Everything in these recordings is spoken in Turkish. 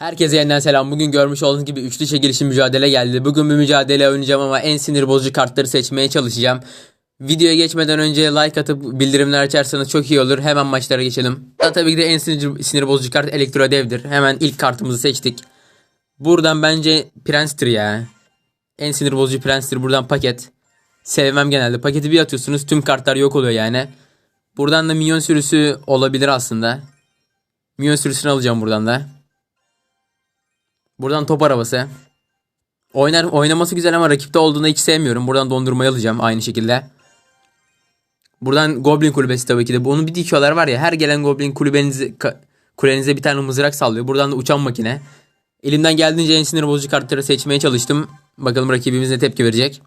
Herkese yeniden selam. Bugün görmüş olduğunuz gibi üçlü çekilişi mücadele geldi. Bugün bir mücadele oynayacağım ama en sinir bozucu kartları seçmeye çalışacağım. Videoya geçmeden önce like atıp bildirimler açarsanız çok iyi olur. Hemen maçlara geçelim. Da tabii ki de en sinir, sinir bozucu kart Elektro Dev'dir. Hemen ilk kartımızı seçtik. Buradan bence Prens'tir ya. En sinir bozucu Prens'tir. Buradan paket. Sevmem genelde. Paketi bir atıyorsunuz tüm kartlar yok oluyor yani. Buradan da minyon sürüsü olabilir aslında. Minyon sürüsünü alacağım buradan da. Buradan top arabası. Oynar, oynaması güzel ama rakipte olduğunda hiç sevmiyorum. Buradan dondurmayı alacağım aynı şekilde. Buradan Goblin kulübesi tabii ki de. Bunu bir dikiyorlar var ya her gelen Goblin kulübenize, kulenize bir tane mızrak sallıyor. Buradan da uçan makine. Elimden geldiğince en sinir bozucu kartları seçmeye çalıştım. Bakalım rakibimiz ne tepki verecek.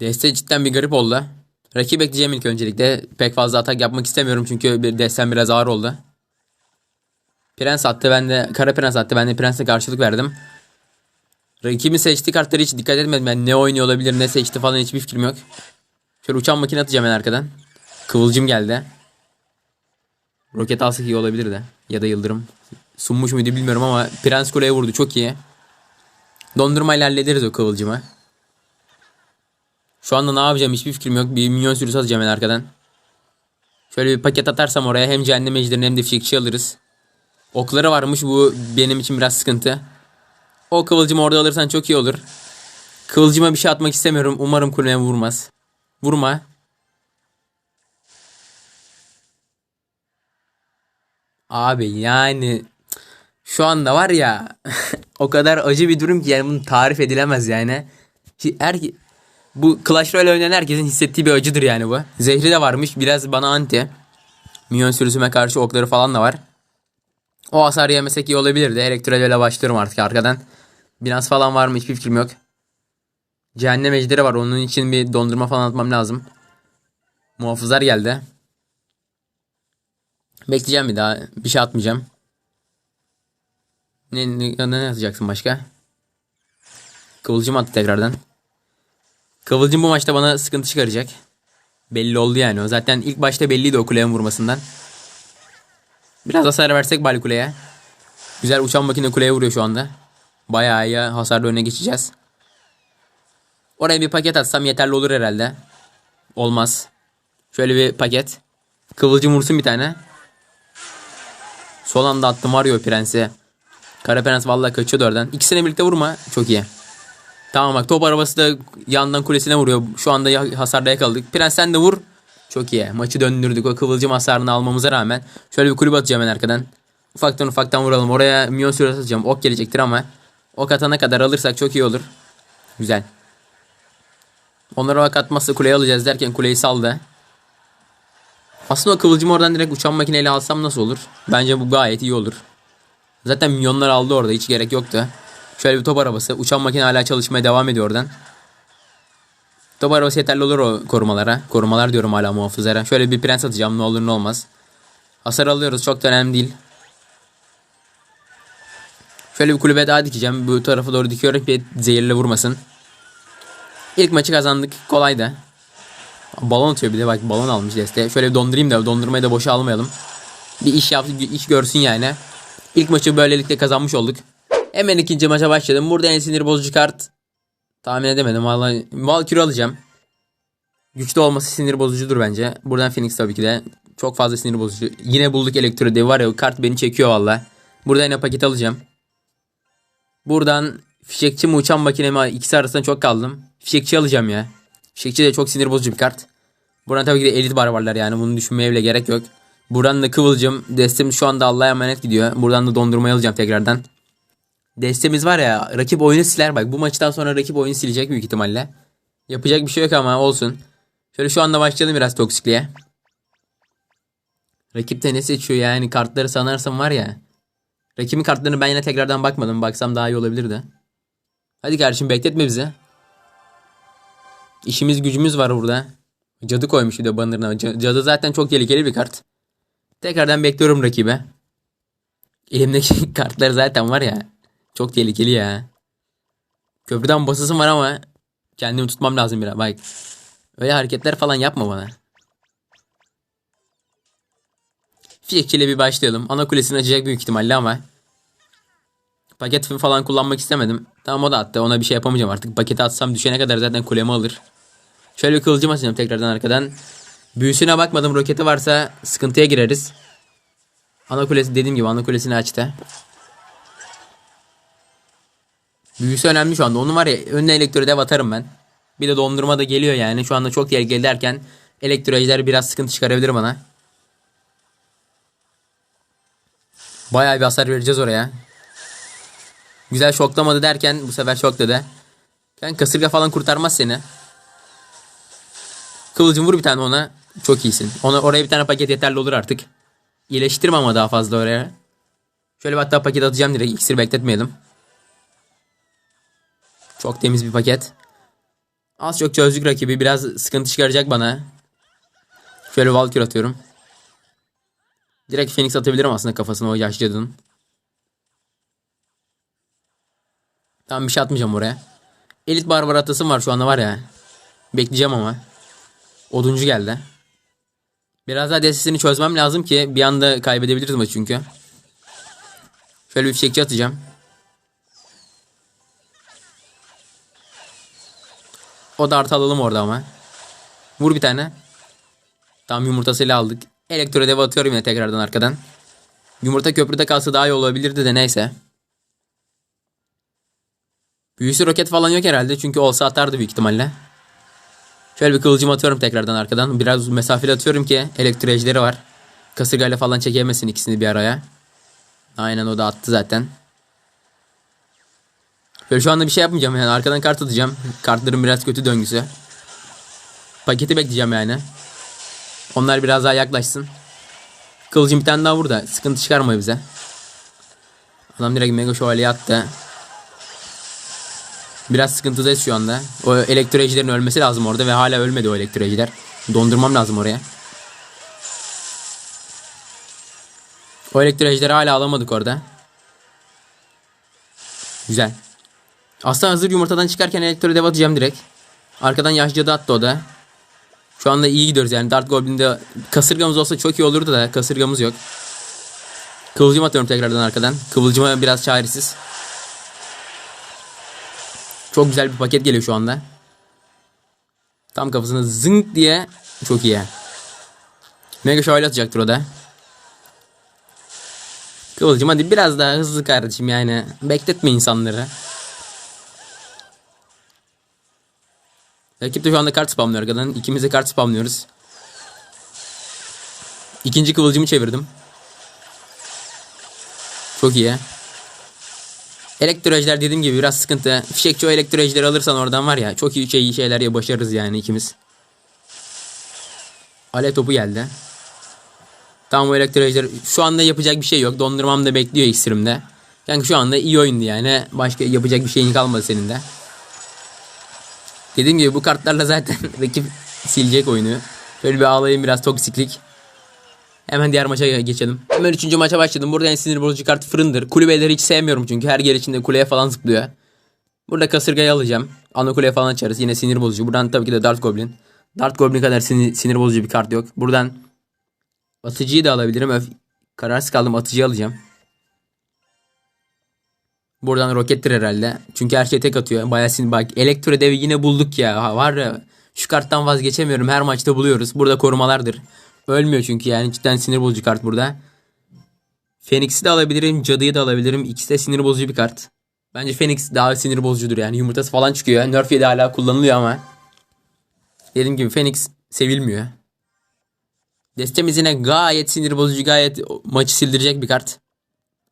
Deste cidden bir garip oldu. Rakip bekleyeceğim ilk öncelikle. Pek fazla atak yapmak istemiyorum çünkü bir destem biraz ağır oldu. Prens attı ben de kara prens attı ben de prensle karşılık verdim. Rakibin seçtiği kartları hiç dikkat etmedim ben ne oynuyor olabilir ne seçti falan hiçbir fikrim yok. Şöyle uçan makine atacağım ben arkadan. Kıvılcım geldi. Roket alsak iyi olabilir de. Ya da yıldırım. Sunmuş muydu bilmiyorum ama prens kuleye vurdu çok iyi. Dondurmayla hallederiz o kıvılcımı. Şu anda ne yapacağım hiçbir fikrim yok. Bir minyon sürüsü atacağım ben arkadan. Şöyle bir paket atarsam oraya hem cehennem ejderini hem de fişekçi alırız. Okları varmış bu benim için biraz sıkıntı. O kıvılcımı orada alırsan çok iyi olur. Kıvılcıma bir şey atmak istemiyorum. Umarım kuleye vurmaz. Vurma. Abi yani şu anda var ya o kadar acı bir durum ki yani bunu tarif edilemez yani. Her, bu Clash Royale oynayan herkesin hissettiği bir acıdır yani bu. Zehri de varmış biraz bana anti. Minyon sürüsüme karşı okları falan da var. O hasar yemesek iyi olabilirdi. Elektrolyle başlıyorum artık arkadan. Binans falan var mı hiçbir fikrim yok. Cehennem ejderi var. Onun için bir dondurma falan atmam lazım. Muhafızlar geldi. Bekleyeceğim bir daha. Bir şey atmayacağım. Ne, ne, ne atacaksın başka? Kıvılcım attı tekrardan. Kıvılcım bu maçta bana sıkıntı çıkaracak. Belli oldu yani. O zaten ilk başta belliydi o kuleye vurmasından. Biraz hasar versek Bali kuleye. Güzel uçan makine kuleye vuruyor şu anda. Bayağı iyi hasarla öne geçeceğiz. Oraya bir paket atsam yeterli olur herhalde. Olmaz. Şöyle bir paket. Kıvılcım vursun bir tane. Son anda attım Mario Prens'i. Kara Prens vallahi kaçıyordu oradan. İkisine birlikte vurma. Çok iyi. Tamam bak top arabası da yandan kulesine vuruyor. Şu anda hasarda yakaladık. Prens sen de vur. Çok iyi. Maçı döndürdük. O kıvılcım hasarını almamıza rağmen. Şöyle bir kulüp atacağım ben arkadan. Ufaktan ufaktan vuralım. Oraya milyon süresi atacağım. Ok gelecektir ama. Ok atana kadar alırsak çok iyi olur. Güzel. Onlara ok atmazsa kuleyi alacağız derken kuleyi saldı. Aslında o kıvılcımı oradan direkt uçan makineyle alsam nasıl olur? Bence bu gayet iyi olur. Zaten milyonlar aldı orada. Hiç gerek yoktu. Şöyle bir top arabası. Uçan makine hala çalışmaya devam ediyor oradan. Top arabası yeterli olur o korumalara. Korumalar diyorum hala muhafızlara. Şöyle bir prens atacağım ne olur ne olmaz. Hasar alıyoruz çok da önemli değil. Şöyle bir kulübe daha dikeceğim. Bu tarafa doğru dikiyorum ki zehirle vurmasın. İlk maçı kazandık. Kolaydı. Balon atıyor bir de bak balon almış deste. Şöyle bir dondurayım da dondurmayı da boşa almayalım. Bir iş yap, iş görsün yani. İlk maçı böylelikle kazanmış olduk. Hemen ikinci maça başladım. Burada en sinir bozucu kart tahmin edemedim. Vallahi Valkyrie alacağım. Güçlü olması sinir bozucudur bence. Buradan Phoenix tabii ki de. Çok fazla sinir bozucu. Yine bulduk elektro devi var ya kart beni çekiyor valla. Burada yine paket alacağım. Buradan fişekçi mi uçan makine mi ikisi arasında çok kaldım. Fişekçi alacağım ya. Fişekçi de çok sinir bozucu bir kart. Buradan tabii ki de elit barbarlar yani bunu düşünmeye bile gerek yok. Buradan da kıvılcım. Destemiz şu anda Allah'a emanet gidiyor. Buradan da dondurmayı alacağım tekrardan. Destemiz var ya rakip oyunu siler bak. Bu maçtan sonra rakip oyunu silecek büyük ihtimalle. Yapacak bir şey yok ama olsun. Şöyle şu anda başlayalım biraz toksikliğe. Rakip de ne seçiyor yani kartları sanarsam var ya. Rakibin kartlarını ben yine tekrardan bakmadım. Baksam daha iyi olabilirdi. Hadi kardeşim bekletme bizi. İşimiz gücümüz var burada. Cadı koymuş bir de bannerına. Ca- Cadı zaten çok tehlikeli bir kart. Tekrardan bekliyorum rakibe. Elimdeki kartlar zaten var ya. Çok tehlikeli ya. Köprüden basasım var ama kendimi tutmam lazım biraz. Bak. Öyle hareketler falan yapma bana. Fişekçiyle bir başlayalım. Ana kulesini açacak büyük ihtimalle ama paket falan kullanmak istemedim. Tamam o da attı. Ona bir şey yapamayacağım artık. Paketi atsam düşene kadar zaten kulemi alır. Şöyle bir kılıcım atacağım tekrardan arkadan. Büyüsüne bakmadım. Roketi varsa sıkıntıya gireriz. Ana kulesi dediğim gibi ana kulesini açtı. Büyüsü önemli şu anda. Onun var ya önüne elektro dev atarım ben. Bir de dondurma da geliyor yani. Şu anda çok tehlikeli derken elektrolojiler biraz sıkıntı çıkarabilir bana. Bayağı bir hasar vereceğiz oraya. Güzel şoklamadı derken bu sefer şokladı. Yani kasırga falan kurtarmaz seni. Kılıcım vur bir tane ona. Çok iyisin. Ona oraya bir tane paket yeterli olur artık. İyileştirme ama daha fazla oraya. Şöyle bir hatta paket atacağım direkt. İksir bekletmeyelim. Çok temiz bir paket. Az çok çözdük rakibi. Biraz sıkıntı çıkaracak bana. Şöyle Valkyrie atıyorum. Direkt Phoenix atabilirim aslında kafasına o yaşlı. Tamam bir şey atmayacağım oraya. Elit barbar atasım var şu anda var ya. Bekleyeceğim ama. Oduncu geldi. Biraz daha destesini çözmem lazım ki bir anda kaybedebiliriz maçı çünkü. Şöyle bir fişekçi atacağım. O da artı alalım orada ama. Vur bir tane. Tam yumurtasıyla aldık. Elektro dev atıyorum yine tekrardan arkadan. Yumurta köprüde kalsa daha iyi olabilirdi de neyse. Büyüsü roket falan yok herhalde çünkü olsa atardı büyük ihtimalle. Şöyle bir kılıcımı atıyorum tekrardan arkadan. Biraz mesafeli atıyorum ki elektrejleri var. Kasırgayla falan çekemesin ikisini bir araya. Aynen o da attı zaten. Böyle şu anda bir şey yapmayacağım yani arkadan kart atacağım. Kartların biraz kötü döngüsü. Paketi bekleyeceğim yani. Onlar biraz daha yaklaşsın. Kılıcım bir tane daha burada. Sıkıntı çıkarma bize. Adam direkt mega şövalye attı. Biraz sıkıntıdayız şu anda. O elektroecilerin ölmesi lazım orada ve hala ölmedi o elektroeciler. Dondurmam lazım oraya. O elektroecileri hala alamadık orada. Güzel. Aslında hazır yumurtadan çıkarken elektro dev atacağım direkt. Arkadan yaşlı da attı o da. Şu anda iyi gidiyoruz yani. Dart Goblin'de kasırgamız olsa çok iyi olurdu da kasırgamız yok. Kıvılcım atıyorum tekrardan arkadan. Kıvılcıma biraz çaresiz. Çok güzel bir paket geliyor şu anda. Tam kafasına zınk diye çok iyi. Mega şöyle atacaktır o da. Kıvılcım hadi biraz daha hızlı kardeşim yani. Bekletme insanları. Rakip de şu anda kart spamlıyor arkadan. İkimiz de kart spamlıyoruz. İkinci kıvılcımı çevirdim. Çok iyi. Elektrolojiler dediğim gibi biraz sıkıntı. Fişekçi o elektrolojileri alırsan oradan var ya çok iyi şey iyi şeyler ya başarırız yani ikimiz. Ale topu geldi. Tam o elektrolojiler şu anda yapacak bir şey yok. Dondurmam da bekliyor iksirimde. Yani şu anda iyi oyundu yani. Başka yapacak bir şeyin kalmadı senin de. Dediğim gibi bu kartlarla zaten rakip silecek oyunu. Şöyle bir ağlayayım biraz toksiklik. Hemen diğer maça geçelim. Hemen üçüncü maça başladım. Burada en sinir bozucu kart fırındır. Kulübeleri hiç sevmiyorum çünkü her gelişinde kuleye falan zıplıyor. Burada kasırgayı alacağım. Ana kuleye falan açarız. Yine sinir bozucu. Buradan tabii ki de Dart Goblin. Dart Goblin kadar sinir, sinir bozucu bir kart yok. Buradan atıcıyı da alabilirim. Öf, kararsız kaldım. Atıcıyı alacağım. Buradan rokettir herhalde. Çünkü her şey tek atıyor. Bayağı sinir. Bak elektro devi yine bulduk ya. Ha, var ya şu karttan vazgeçemiyorum. Her maçta buluyoruz. Burada korumalardır. Ölmüyor çünkü yani cidden sinir bozucu kart burada. Phoenix'i de alabilirim. Cadıyı da alabilirim. İkisi de sinir bozucu bir kart. Bence Phoenix daha sinir bozucudur yani. Yumurtası falan çıkıyor. Nerf de hala kullanılıyor ama. Dediğim gibi Phoenix sevilmiyor. Destemiz yine gayet sinir bozucu, gayet maçı sildirecek bir kart.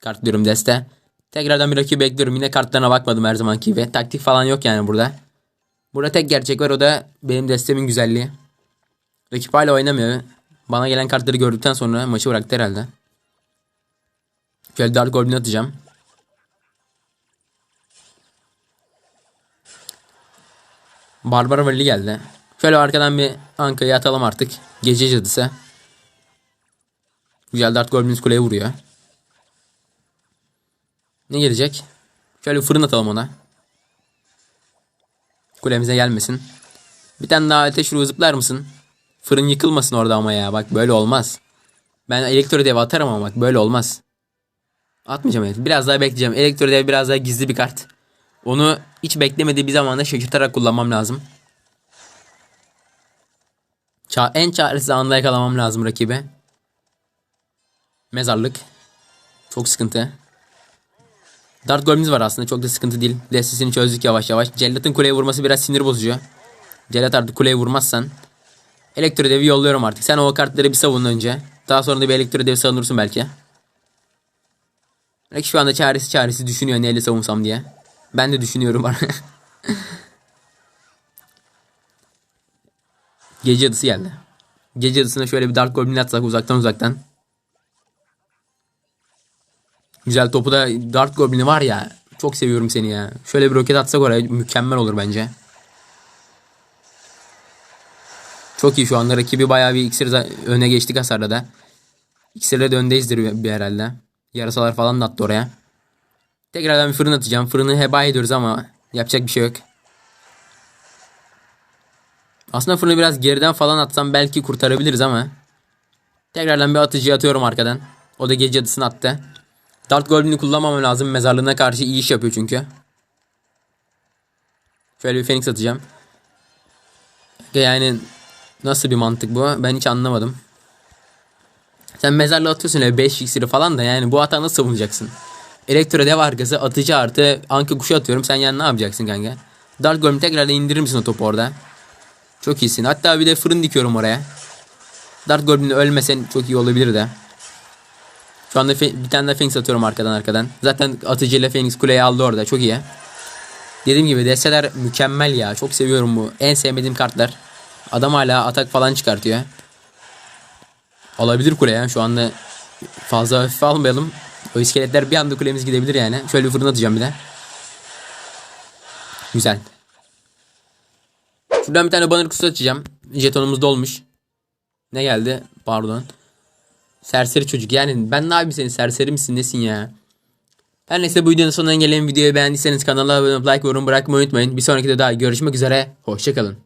Kart diyorum deste. Tekrardan bir rakibi bekliyorum. Yine kartlarına bakmadım her zamanki gibi. Taktik falan yok yani burada. Burada tek gerçek var o da benim destemin güzelliği. Rakip hala oynamıyor. Bana gelen kartları gördükten sonra maçı bıraktı herhalde. Şöyle Dark Goblin atacağım. Barbara Valley geldi. Şöyle arkadan bir Anka'yı atalım artık. Gece cadısı. Güzel Dart Goblin kuleye vuruyor. Ne gelecek? Şöyle fırın atalım ona. Kulemize gelmesin. Bir tane daha ateş ruhu zıplar mısın? Fırın yıkılmasın orada ama ya. Bak böyle olmaz. Ben elektro dev atarım ama bak böyle olmaz. Atmayacağım evet. Biraz daha bekleyeceğim. Elektro dev biraz daha gizli bir kart. Onu hiç beklemediği bir zamanda şaşırtarak kullanmam lazım. Ça en çaresiz anda yakalamam lazım rakibi. Mezarlık. Çok sıkıntı. Dart golümüz var aslında çok da sıkıntı değil. Destesini çözdük yavaş yavaş. Cellat'ın kuleye vurması biraz sinir bozucu. Cellat artık kuleye vurmazsan. Elektro devi yolluyorum artık. Sen o kartları bir savun önce. Daha sonra da bir elektro devi savunursun belki. Belki şu anda çaresi çaresi düşünüyor neyle savunsam diye. Ben de düşünüyorum. Gece adısı geldi. Gece adısına şöyle bir Dark Goblin atsak uzaktan uzaktan. Güzel topu da Dark Goblin'i var ya. Çok seviyorum seni ya. Şöyle bir roket atsak oraya mükemmel olur bence. Çok iyi şu anda rakibi bayağı bir iksir öne geçtik hasarda da. İksirle de öndeyizdir bir, bir herhalde. Yarasalar falan da attı oraya. Tekrardan bir fırın atacağım. Fırını heba ediyoruz ama yapacak bir şey yok. Aslında fırını biraz geriden falan atsam belki kurtarabiliriz ama. Tekrardan bir atıcı atıyorum arkadan. O da gece adısını attı. Dart Goblin'i kullanmamam lazım. Mezarlığına karşı iyi iş yapıyor çünkü. Şöyle bir Phoenix atacağım. Yani nasıl bir mantık bu? Ben hiç anlamadım. Sen mezarlığı atıyorsun öyle 5 iksiri falan da yani bu hata nasıl savunacaksın? Elektro dev arkası atıcı artı anka kuşu atıyorum. Sen yani ne yapacaksın kanka? Dart Golem tekrardan indirir misin o topu orada? Çok iyisin. Hatta bir de fırın dikiyorum oraya. Dart Goblin'le ölmesen çok iyi olabilir de. Şu anda bir tane de Phoenix atıyorum arkadan arkadan. Zaten atıcıyla Phoenix kuleyi aldı orada. Çok iyi. Dediğim gibi desteler mükemmel ya. Çok seviyorum bu. En sevmediğim kartlar. Adam hala atak falan çıkartıyor. Alabilir kule ya. Şu anda fazla hafife almayalım. O iskeletler bir anda kulemiz gidebilir yani. Şöyle bir fırın atacağım bir de. Güzel. Şuradan bir tane banner kutusu açacağım. Jetonumuz dolmuş. Ne geldi? Pardon. Serseri çocuk. Yani ben ne yapayım senin serseri misin nesin ya? Her neyse bu videonun sonuna gelen videoyu beğendiyseniz kanala abone olup like yorum bırakmayı unutmayın. Bir sonraki de daha görüşmek üzere. Hoşçakalın.